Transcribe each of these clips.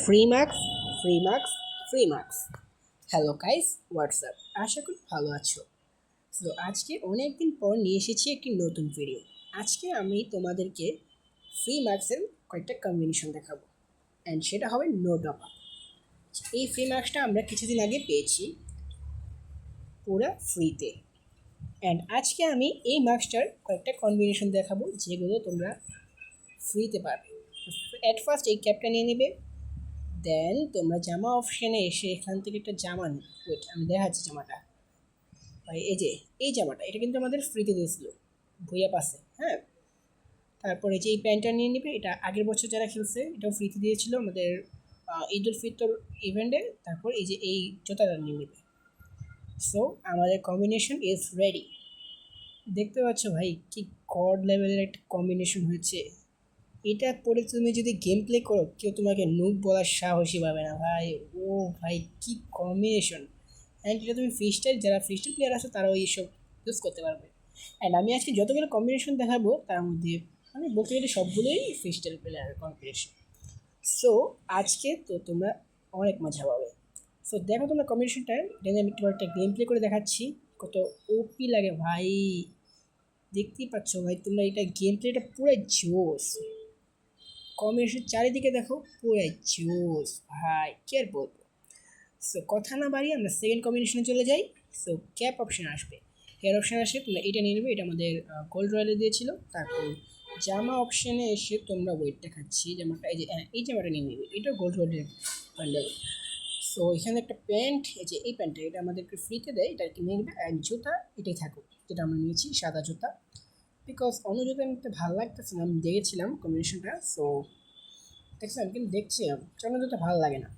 Free marks free marks free marks hello guys what's up আশা করি ভালো আছো। তো আজকে অনেক দিন পর নিয়ে এসেছি একটি নতুন ভিডিও আজকে আমি তোমাদেরকে ফ্রি মার্কসের কয়েকটা কম্বিনেশন দেখাবো। অ্যান্ড সেটা হবে নো ডপ এই ফ্রি মার্কসটা আমরা কিছুদিন আগে পেয়েছি পুরো ফ্রিতে অ্যান্ড আজকে আমি এই মার্কসটার কয়েকটা কম্বিনেশন দেখাবো, যেগুলো তোমরা ফ্রিতে পাবে। অ্যাট ফার্স্ট এই ক্যাপটা নিয়ে নেবে। দেন তোমরা জামা অপশানে এসে এখান থেকে একটা জামা ওয়েট আমি দেখাচ্ছি জামাটা। ভাই, এই যে, এই জামাটা, এটা কিন্তু আমাদের ফ্রিতে দিয়েছিল। ভুইয়া পাশে হ্যাঁ? তারপরে যে এই প্যান্টটা নিয়ে নেবে, এটা আগের বছর যারা খেলছে, এটাও ফ্রিতে দিয়েছিল আমাদের ঈদ উল ফিতর ইভেন্টে তারপর এই যে এই জোতাটা নিয়ে নেবে। সো আমাদের কম্বিনেশন ইজ রেডি দেখতে পাচ্ছ ভাই, কি কড লেভেলের একটা কম্বিনেশন হয়েছে। এটা পরে তুমি যদি গেম প্লে করো, কেউ তোমাকে নুক বলার সাহসই পাবে না। ভাই, ও ভাই, কি কম্বিনেশন অ্যান্ড এটা তুমি ফ্রিস্টাইল যারা ফ্রিস্টাইল প্লেয়ার আছে, তারাও এইসব ইউজ করতে পারবে। অ্যান্ড আমি আজকে যতগুলো কম্বিনেশন দেখাবো, তার মধ্যে মানে বলতে গেলে সবগুলোই ফ্রিস্টাইল প্লেয়ার কম্বিনেশন সো আজকে তো তোমরা অনেক মজা পাবে। সো দেখো তোমরা কম্বিনেশনটা এটা আমি তোমার একটা গেম প্লে করে দেখাচ্ছি। কত ওপি লাগে ভাই। দেখতেই পাচ্ছ ভাই, তোমরা এটা গেম প্লেটা পুরো জোস কম্বিনেশন চারিদিকে দেখো পুরো জোস ভাই কি আর বলব? সো কথা না বাড়িয়ে আমরা সেকেন্ড কম্বিনেশনে চলে যাই। সো ক্যাপ অপশান আসবে। হেয়ার অপশান আসে তোমরা এটা নিয়ে নেবে এটা আমাদের গোল্ড রয়্যালে দিয়েছিল। তারপর জামা অপশানে এসে তোমরা ওয়েট দেখাচ্ছি জামাটা এই যে হ্যাঁ, এই জামাটা নিয়ে নেবে। এটা গোল্ড রয়্যালের সো এখানে একটা প্যান্ট এই যে এই প্যান্টটা এটা আমাদেরকে ফ্রিতে দেয়। এটা নিয়ে নেবে অ্যান্ড জুতা এটাই থাকুক যেটা আমরা নিয়েছি সাদা জুতা। বিকজ অন্য জুতা নিতে ভালো লাগতেছে না, আমি দেখেছিলাম কম্বিনেশনটা সো দেখছিলাম কিন্তু দেখছিলাম অন্য জুতা ভালো লাগে না।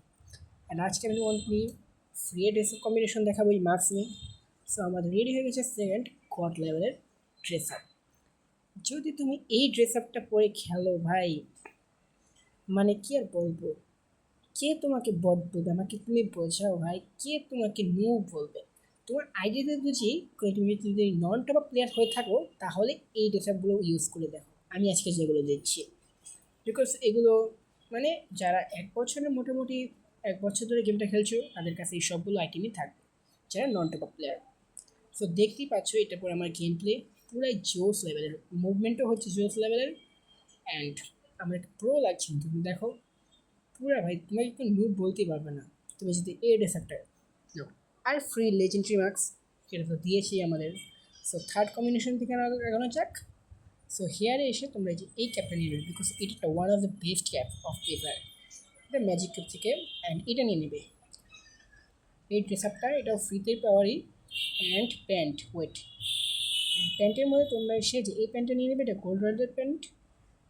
অ্যান্ড আজকে আমি অনলি ফ্রি ড্রেসের কম্বিনেশন দেখাবো এই মার্কস নিয়ে। সো আমাদের রেডি হয়ে গেছে সেকেন্ড কট লেভেলের ড্রেস আপ যদি তুমি এই ড্রেস আপটা পরে খেলো ভাই মানে কি আর বলব? কে তোমাকে বট বলবে আমাকে তুমি বোঝাও ভাই, কে তোমাকে নো বলবে? তোমার আইডিয়াতে বুঝি তুমি যদি নন টপ প্লেয়ার হয়ে থাকো, তাহলে এই ড্রেসআপগুলো ইউজ করে দেখো। আমি আজকে যেগুলো দিচ্ছি বিকজ এগুলো মানে যারা এক বছরের মোটামুটি এক বছর ধরে গেমটা খেলছো, তাদের কাছে এই সবগুলো আইটেমই থাকবে, যারা নন টপ প্লেয়ার সো দেখতেই পাচ্ছ এটা পরে আমার গেম প্লে পুরাই জোস লেভেলের মুভমেন্টও হচ্ছে জোস লেভেলের অ্যান্ড আমার একটা প্রো লাগছে, তুমি দেখো। পুরা ভাই তোমাকে একটু নুব বলতেই পারবে না। তুমি যদি এই ডেসারটা আর ফ্রি লেজেন্ডারি মার্কস সেটা তো দিয়েছি আমাদের। সো থার্ড কম্বিনেশন থেকে এগোনো যাক। সো হেয়ারে এসে তোমরা এই যে এই ক্যাপটা নিয়ে নেবে বিকজ এটা একটা one of the best cap of paper এটা ম্যাজিক ক্যাপ থেকে অ্যান্ড এটা নিয়ে নেবে। এই ড্রেসআপটা এটাও ফ্রিতে পাওয়ারই। অ্যান্ড প্যান্ট ওয়েট প্যান্টের মধ্যে তোমরা এসে যে এই প্যান্টটা নিয়ে নেবে, এটা গোল্ড রয়েলের প্যান্ট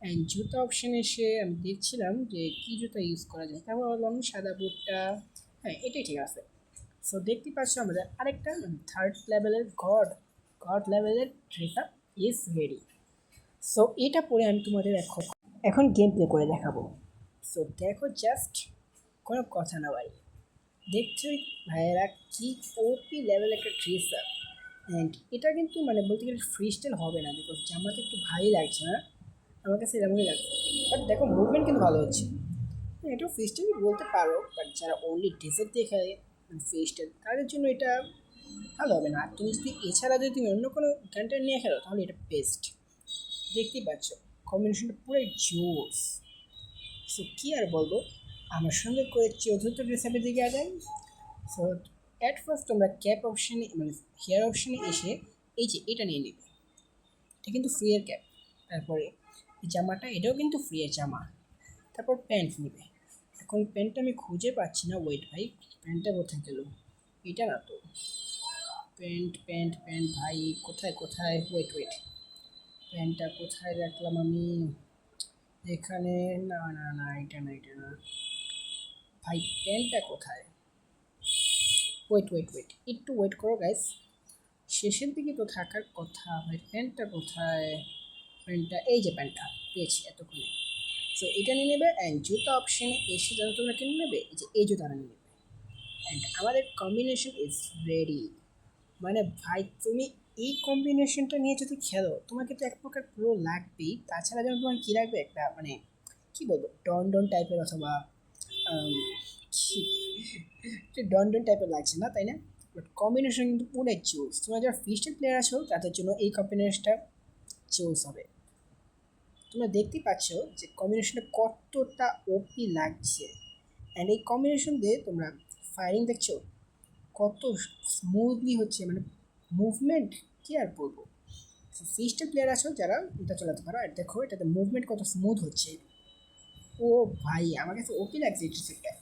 অ্যান্ড জুতা অপশানে এসে আমি দেখছিলাম যে কী জুতা ইউজ করা যায়। তারপর বললাম সাদা বুটটা হ্যাঁ এটাই ঠিক আছে। সো দেখতে পাচ্ছ আমাদের আরেকটা থার্ড লেভেলের গড গড লেভেলের আপ ইজ রেডি সো এটা পরে আমি তোমাদের এখন এখন গেম প্লে করে দেখাবো। সো দেখো জাস্ট কোনো কথা না ভাই। দেখছোই ভাইয়েরা কি ওপি লেভেল একটা আপ অ্যান্ড এটা কিন্তু মানে বলতে গেলে ফ্রি স্টাইল হবে না বিকজ জামাতে একটু ভারী লাগছে না। আমার কাছে এরকমই লাগছে। বাট দেখো মুভমেন্ট কিন্তু ভালো হচ্ছে। এটা ফ্রি স্টাইল বলতে পারো বাট যারা অনলি দিয়ে খেলে ফ্রি স্টাইল তাদের জন্য এটা ভালো হবে না। আর তুমি যদি এছাড়া যদি তুমি অন্য কোনো কন্টেন্ট নিয়ে খেলো, তাহলে এটা বেস্ট দেখতেই পাচ্ছ কম্বিনেশনটা পুরো জোস। সো কী আর বলব? আমার সঙ্গে করে চতুর্থ ড্রেসআপের দিকে আগাই সো অ্যাট ফার্স্ট তোমরা ক্যাপ অপশানে মানে হেয়ার অপশানে এসে এই যে এটা নিয়ে নেবে। এটা কিন্তু ফ্রিয়ের ক্যাপ তারপরে জামাটা, এটাও কিন্তু ফ্রিয়ের জামা। তারপর প্যান্ট নেবে। এখন প্যান্টটা আমি খুঁজে পাচ্ছি না ওয়েট ভাই প্যান্টটা কোথায় গেল? এটা না তো। প্যান্ট প্যান্ট প্যান্ট ভাই, কোথায় কোথায়? ওয়েট ওয়েট প্যান্টটা কোথায় রাখলাম আমি? এখানে, না না না, এটা না এটা না। ভাই প্যান্টটা কোথায়? ওয়েট ওয়েট ওয়েট একটু ওয়েট করো গাইস শেষের দিকে তো থাকার কথা, ভাই প্যান্টটা কোথায়? প্যান্টটা এই যে প্যান্টটা পেয়েছি এতক্ষণে। সো এটা নিয়ে নেবে অ্যান্ড জুতা অপশানে এসে যেন তোমরা কিনে নেবে, এই যে এই জুতাটা নিয়ে নেবে। অ্যান্ড আমাদের কম্বিনেশন ইজ রেডি মানে ভাই, তুমি এই কম্বিনেশনটা নিয়ে যদি খেলো তোমাকে তো এক প্রকার পুরো লাগবেই। তাছাড়া যেন তোমার কী লাগবে? একটা মানে কী বলব? ডন ডন টাইপের অথবা ডন ডন টাইপের লাগছে না, তাই না? বাট কম্বিনেশন কিন্তু পুরাই চুজ তোমরা যারা ফিস্টের প্লেয়ার আছো, তাদের জন্য এই কম্বিনেশনটা চুজ হবে। তোমরা দেখতে পাচ্ছ যে কম্বিনেশনটা কতটা ওপি লাগছে। অ্যান্ড এই কম্বিনেশন দিয়ে তোমরা ফায়ারিং দেখছ কত স্মুথলি হচ্ছে মানে মুভমেন্ট কি আর বলব? ফিস্টের প্লেয়ার আছো যারা, এটা চালাতে পারো। আর দেখো, এটাতে মুভমেন্ট কত স্মুথ হচ্ছে। ও ভাই, আমার কাছে ওপি লাগছে এই ট্রেসারটা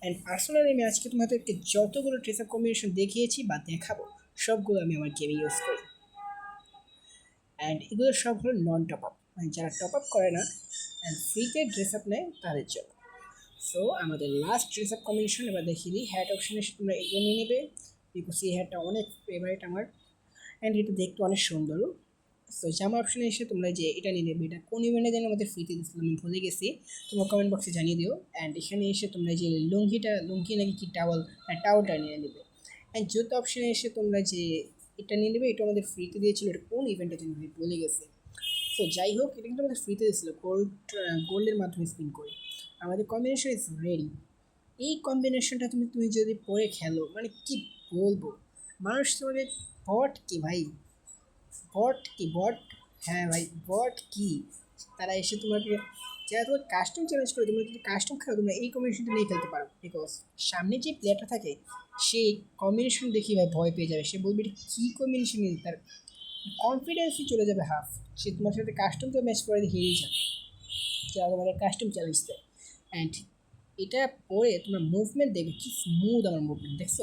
অ্যান্ড পার্সোনালি আমি আজকে তোমাদেরকে যতগুলো ট্রেসার কম্বিনেশন দেখিয়েছি বা দেখাবো, সবগুলো আমি আমার গেমে ইউজ করি। অ্যান্ড এগুলো সব হলো নন টপ আপ যারা টপ আপ করে না অ্যান্ড ফ্রিতে ড্রেস আপ নেয় তাদের জন্য। সো আমাদের লাস্ট ড্রেস আপ কম্বিনেশন এবার দেখিয়ে দিই হ্যাট অপশনে তোমরা এগিয়ে নিয়ে নেবে বিকজ এই হ্যাটটা অনেক ফেভারিট আমার অ্যান্ড এটা দেখতে অনেক সুন্দরও। সো জামা অপশনে এসে তোমরা যে এটা নিয়ে নেবে, এটা কোন ইভেন্টে যেন আমাদের ফ্রিতে দিচ্ছিলাম আমি ভুলে গেছি, তোমরা কমেন্ট বক্সে জানিয়ে দিও। অ্যান্ড এখানে এসে তোমরা যে লুঙ্গিটা, লুঙ্গি নাকি কি টাওয়াল টাওয়ালটা নিয়ে নেবে। অ্যান্ড জুতো অপশনে এসে তোমরা যে এটা নিয়ে নেবে, এটা আমাদের ফ্রিতে দিয়েছিল, এটা কোন ইভেন্টে যেন আমি ভুলে গেছি। তো যাই হোক, এটা কিন্তু আমাদের ফ্রিতে দিয়েছিল। গোল্ড গোল্ডের মাধ্যমে স্পিন করে। আমাদের কম্বিনেশন ইজ রেডি এই কম্বিনেশনটা তুমি তুমি যদি পরে খেলো মানে কি বলব? মানুষ তোমাদের বট কি ভাই? বট কি? বট হ্যাঁ ভাই বট কি? তারা এসে তোমাকে, যারা তোমার কাস্টম চ্যালেঞ্জ করে, তোমরা যদি কাস্টম খেলো, তোমরা এই কম্বিনেশনটা নিয়ে খেলতে পারো। বিকজ সামনে যে প্লেয়ারটা থাকে, সে কম্বিনেশন দেখি ভাই ভয় পেয়ে যাবে। সে বলবে, এটা কী কম্বিনেশন তার কনফিডেন্সই চলে যাবে হাফ সে তোমার সাথে কাস্টম তো ম্যাচ করে হেরেই যাবে। যারা তোমাকে কাস্টম চ্যালেঞ্জ দেয় অ্যান্ড এটা পরে তোমার মুভমেন্ট দেখবে কি স্মুথ আমার মুভমেন্ট দেখছ?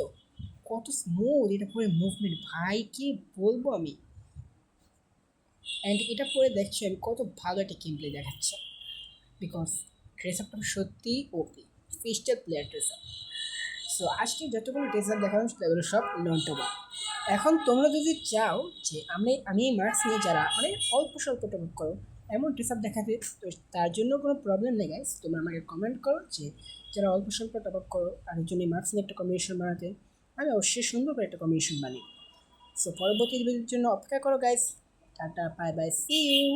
কত স্মুথ এটা পরে মুভমেন্ট ভাই, কি বলব আমি? অ্যান্ড এটা পরে দেখছি আমি কত ভালো একটা গেম প্লে দেখাচ্ছে বিকজ ড্রেস আপটা সত্যি ওপি ফিস্টার প্লেয়ার ড্রেস আপ সো আজকে যতগুলো ড্রেস আপ দেখালাম, সেগুলো সব নন টপ এখন তোমরা যদি চাও যে আমি আমি মার্কস নিয়ে যারা মানে অল্প স্বল্প টপ করো, এমন টিসাপ দেখাবে, তো তার জন্য কোনো প্রবলেম নেই গাইস তোমরা আমাকে কমেন্ট করো যে যারা অল্প স্বল্প টপ করো আর জন্য মার্কস নিয়ে একটা কম্বিনেশন বানাতে। আমি অবশ্যই সুন্দর করে একটা কম্বিনেশন বানিয়ে সো পরবর্তী ভিডিওর জন্য অপেক্ষা করো guys tata bye bye see you